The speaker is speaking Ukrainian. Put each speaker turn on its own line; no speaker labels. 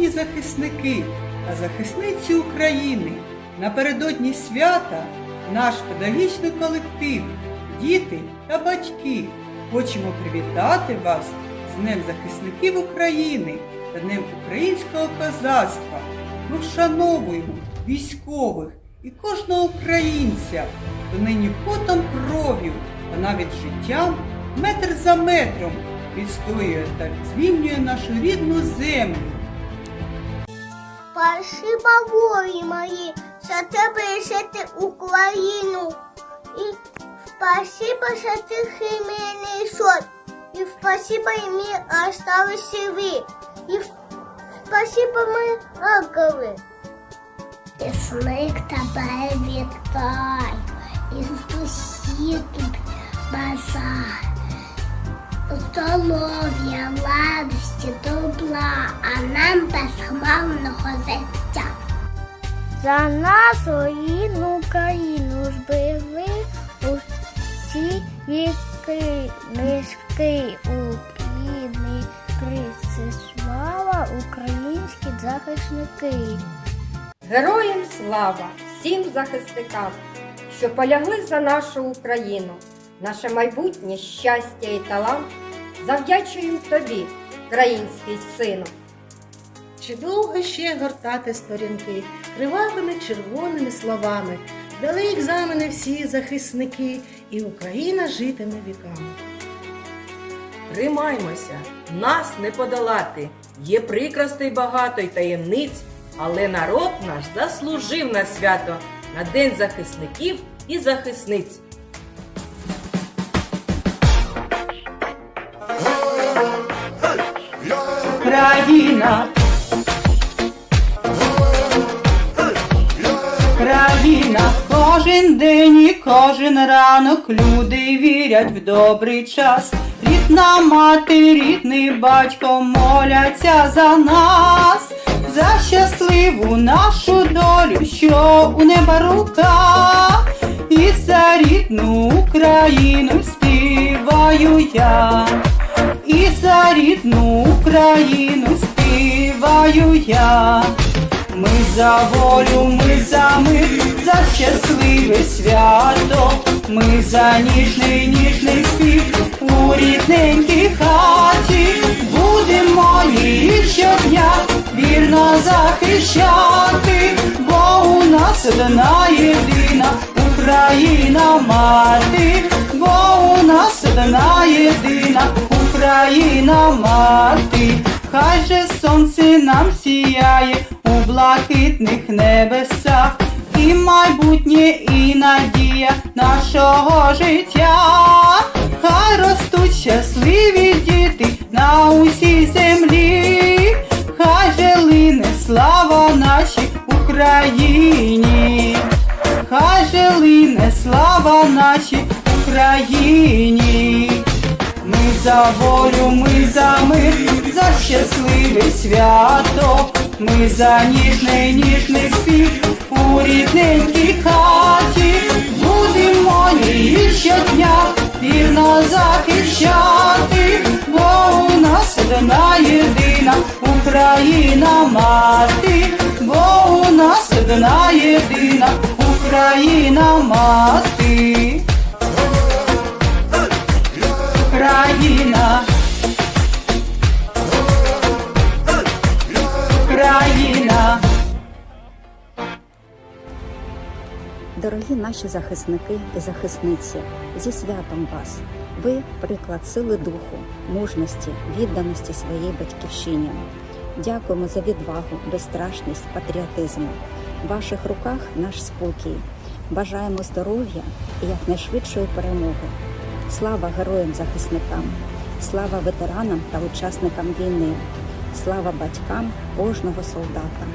Шановні захисники та захисниці України, напередодні свята наш педагогічний колектив, діти та батьки хочемо привітати вас з Днем захисників України та Днем українського козацтва. Ми вшановуємо військових і кожного українця, хто нині потом кров'ю та навіть життям метр за метром відстоює та звільнює нашу рідну землю.
Спасибо, воїни мої, що ти бережете Україну. І спасибо, що ти химельний сот. І спасибо, і ми остались живі. І спасибо, ми агові. Весник тебе вітай, і спусти тут базар. Здоров'я, радості, добра, а нам безхмарного життя. За нашу рідну Україну зберегли усі віки, низький уклінний приси. Слава українські захисники.
Героям слава всім захисникам, що полягли за нашу Україну, наше майбутнє щастя і талант завдячуємо тобі, український сину.
Чи довго ще гортати сторінки кривавими червоними словами? Дали екзамени всі захисники, і Україна житиме віками.
Тримаймося, нас не подолати. Є прикростей багато й таємниць, але народ наш заслужив на свято на День захисників і захисниць.
Країна. Країна, кожен день і кожен ранок люди вірять в добрий час. Рідна мати, рідний батько моляться за нас, за щасливу нашу долю, що у неба рука, і за рідну Україну співаю я. За рідну Україну співаю я. Ми за волю, ми за мир, за щасливе свято, ми за ніжний, ніжний спів у рідненькій хаті, будемо її щодня вірно захищати, бо у нас одна єдина Україна мати, бо у нас одна єдина Україна мати, хай же сонце нам сіяє у блакитних небесах, і майбутнє, і надія нашого життя, хай ростуть щасливі діти на усій землі, хай же лине слава нашій Україні. Хай же лине слава нашій Україні. За волю, ми за мир, за щасливе свято, ми за ніжний, ніжний спів у рідненькій хаті, будемо її щодня вірно захищати, бо у нас одна єдина Україна мати, бо у нас одна єдина Україна мати. Країна. Країна.
Дорогі наші захисники і захисниці, зі святом вас! Ви приклад сили духу, мужності, відданості своїй батьківщині. Дякуємо за відвагу, безстрашність, патріотизм. В ваших руках наш спокій. Бажаємо здоров'я і якнайшвидшої перемоги. Слава героям-захисникам! Слава ветеранам та учасникам війни! Слава батькам кожного солдата!